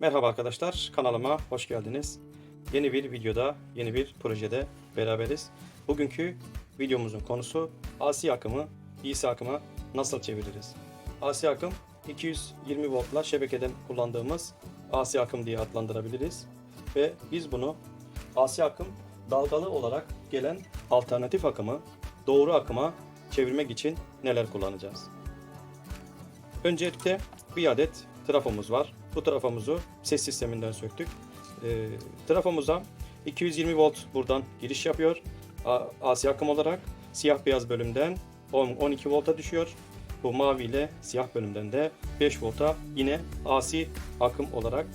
Merhaba arkadaşlar, kanalıma hoş geldiniz. Yeni bir videoda, yeni bir projede beraberiz. Bugünkü videomuzun konusu AC akımı, DC akıma nasıl çeviririz? AC akım 220 voltla şebekeden kullandığımız AC akım diye adlandırabiliriz. Ve biz bunu AC akım dalgalı olarak gelen alternatif akımı doğru akıma çevirmek için neler kullanacağız? Öncelikle bir adet trafomuz var. Bu trafomuzu ses sisteminden söktük. E, trafomuza 220 volt buradan giriş yapıyor. AC akım olarak siyah beyaz bölümden 10 12 volta düşüyor. Bu mavi ile siyah bölümden de 5 volta yine AC akım olarak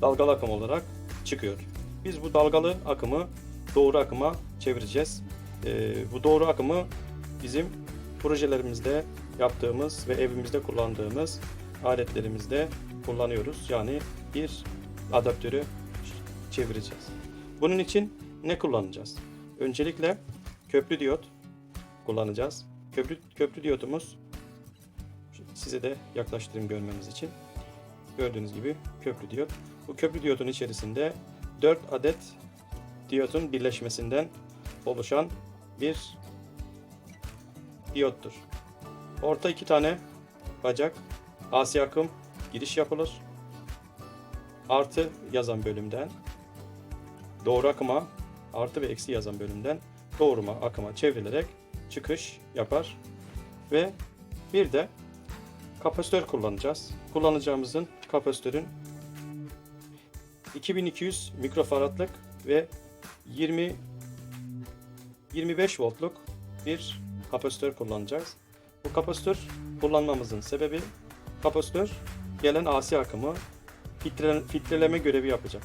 dalgalı akım olarak çıkıyor. Biz bu dalgalı akımı doğru akıma çevireceğiz. E, bu doğru akımı bizim projelerimizde yaptığımız ve evimizde kullandığımız aletlerimizde kullanıyoruz. Yani bir adaptörü çevireceğiz. Bunun için ne kullanacağız? Öncelikle köprü diyot kullanacağız. Köprü, köprü diyotumuz size de yaklaştırayım görmeniz için. Gördüğünüz gibi köprü diyot. Bu köprü diyotun içerisinde 4 adet diyotun birleşmesinden oluşan bir diyottur. Orta iki tane bacak AC akım giriş yapılır. Artı yazan bölümden doğru akıma artı ve eksi yazan bölümden doğruma akıma çevrilerek çıkış yapar. Ve bir de kapasitör kullanacağız. Kullanacağımızın kapasitörün 2200 mikrofaradlık ve 20 25 voltluk bir kapasitör kullanacağız. Bu kapasitör kullanmamızın sebebi kapasitör gelen AC akımı filtre, filtreleme görevi yapacak.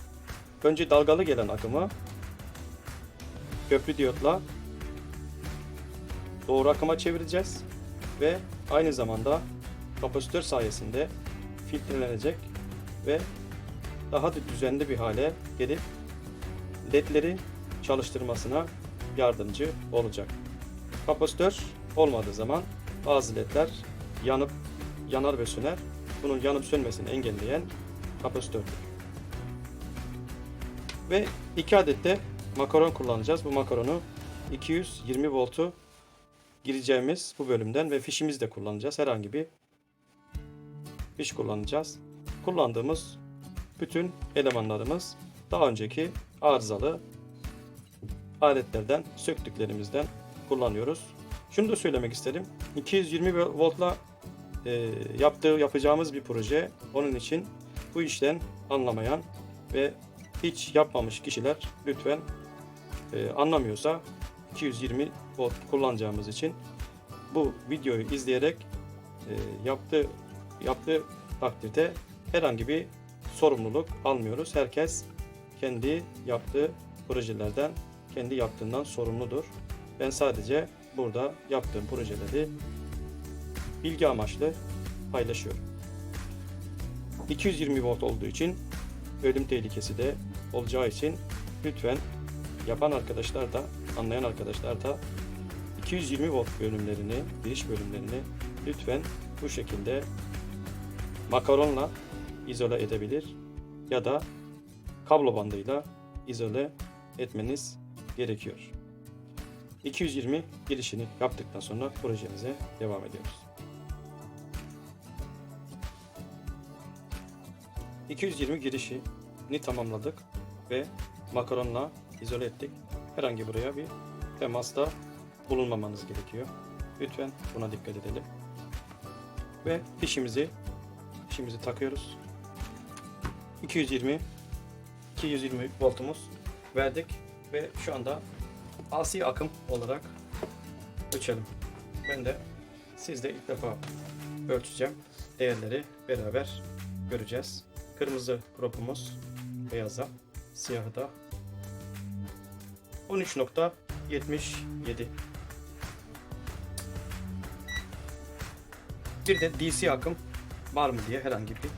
Önce dalgalı gelen akımı köprü diyotla doğru akıma çevireceğiz ve aynı zamanda kapasitör sayesinde filtrelenecek ve daha da düzenli bir hale gelip ledleri çalıştırmasına yardımcı olacak. Kapasitör olmadığı zaman bazı ledler yanıp yanar ve söner. Bunun yanıp sönmesini engelleyen kapasitördür. Ve iki adet de makaron kullanacağız. Bu makaronu 220 voltu gireceğimiz bu bölümden ve fişimizi de kullanacağız. Herhangi bir fiş kullanacağız. Kullandığımız bütün elemanlarımız daha önceki arızalı aletlerden söktüklerimizden kullanıyoruz. Şunu da söylemek istedim. 220 voltla e, yaptığı yapacağımız bir proje. Onun için bu işten anlamayan ve hiç yapmamış kişiler lütfen e, anlamıyorsa 220 volt kullanacağımız için bu videoyu izleyerek e, yaptığı yaptığı takdirde herhangi bir sorumluluk almıyoruz. Herkes kendi yaptığı projelerden, kendi yaptığından sorumludur. Ben sadece burada yaptığım projeleri bilgi amaçlı paylaşıyorum. 220 volt olduğu için ölüm tehlikesi de olacağı için lütfen yapan arkadaşlar da anlayan arkadaşlar da 220 volt bölümlerini, giriş bölümlerini lütfen bu şekilde makaronla izole edebilir ya da kablo bandıyla izole etmeniz gerekiyor. 220 girişini yaptıktan sonra projemize devam ediyoruz. 220 girişini tamamladık ve makaronla izole ettik. Herhangi buraya bir temasta bulunmamanız gerekiyor. Lütfen buna dikkat edelim. Ve fişimizi fişimizi takıyoruz. 220 220 voltumuz verdik ve şu anda AC akım olarak ölçelim. Ben de siz de ilk defa ölçeceğim. Değerleri beraber göreceğiz. Kırmızı propumuz beyaza, siyahı da 13.77 Bir de DC akım var mı diye herhangi bir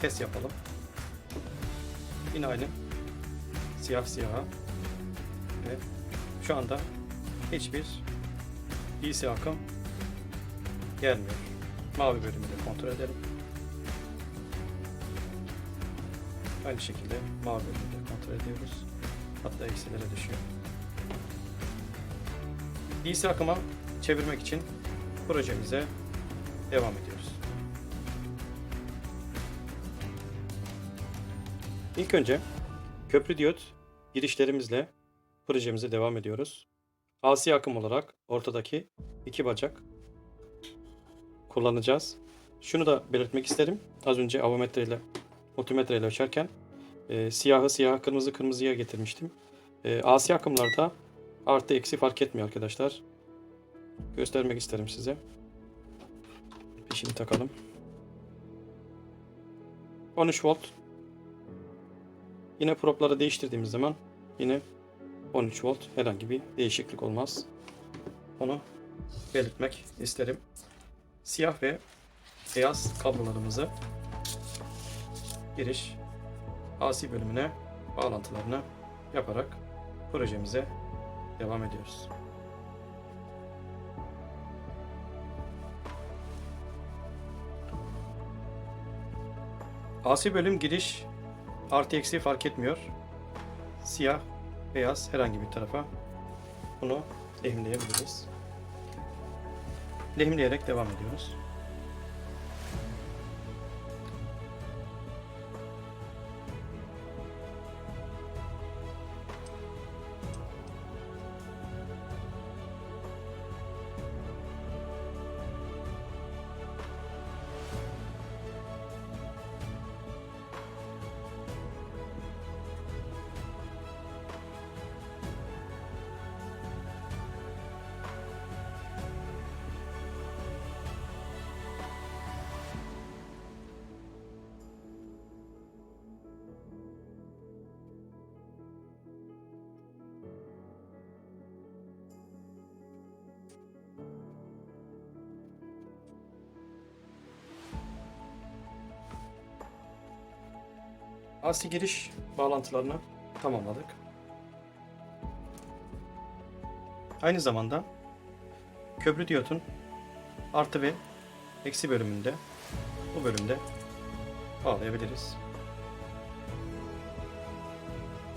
test yapalım. Yine aynı siyah siyaha ve şu anda hiçbir DC akım gelmiyor. Mavi bölümünü kontrol edelim. Aynı şekilde mavi bölümü de kontrol ediyoruz. Hatta eksilere düşüyor. DC akıma çevirmek için projemize devam ediyoruz. İlk önce köprü diyot girişlerimizle projemize devam ediyoruz. AC akım olarak ortadaki iki bacak kullanacağız. Şunu da belirtmek isterim. Az önce avometre ile multimetre ile ölçerken e, siyahı siyah, kırmızı kırmızıya getirmiştim. E, AC akımlarda artı eksi fark etmiyor arkadaşlar. Göstermek isterim size. Fişini takalım. 13 volt. Yine propları değiştirdiğimiz zaman yine 13 volt herhangi bir değişiklik olmaz. Onu belirtmek isterim. Siyah ve beyaz kablolarımızı giriş AC bölümüne bağlantılarını yaparak projemize devam ediyoruz. AC bölüm giriş artı eksi fark etmiyor. Siyah, beyaz herhangi bir tarafa bunu lehimleyebiliriz. Lehimleyerek devam ediyoruz. AC giriş bağlantılarını tamamladık. Aynı zamanda köprü diyotun artı ve eksi bölümünde bu bölümde bağlayabiliriz.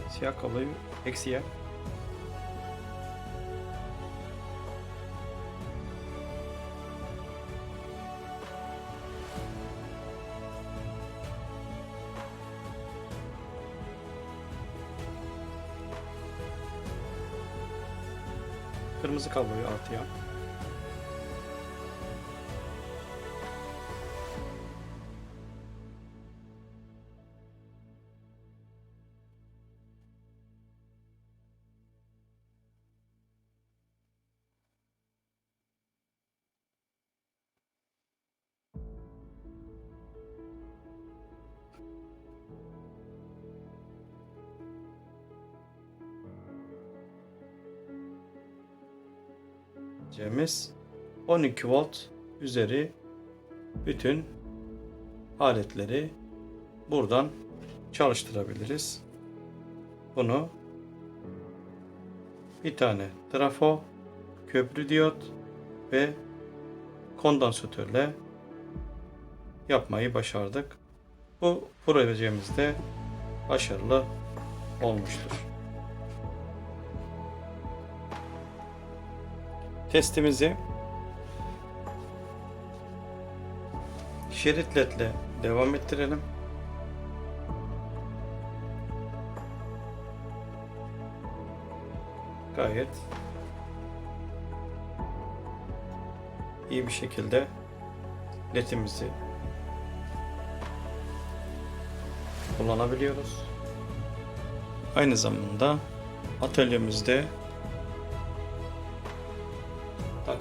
Siyah kabloyu eksiye kırmızı kabloyu artıya diyeceğimiz 12 volt üzeri bütün aletleri buradan çalıştırabiliriz. Bunu bir tane trafo, köprü diyot ve kondansatörle yapmayı başardık. Bu projemizde başarılı olmuştur. Testimizi şerit ledle devam ettirelim. Gayet iyi bir şekilde ledimizi kullanabiliyoruz. Aynı zamanda atölyemizde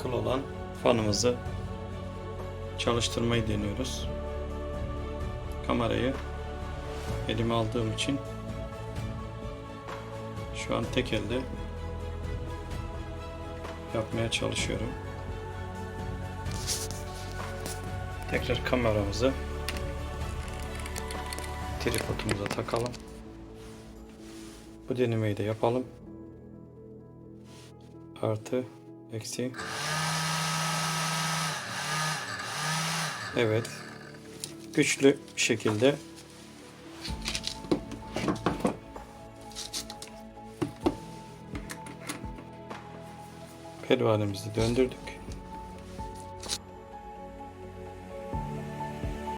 takılı olan fanımızı çalıştırmayı deniyoruz. Kamerayı elime aldığım için şu an tek elde yapmaya çalışıyorum. Tekrar kameramızı tripodumuza takalım. Bu denemeyi de yapalım. Artı, eksi. Evet. Güçlü bir şekilde pervanemizi döndürdük.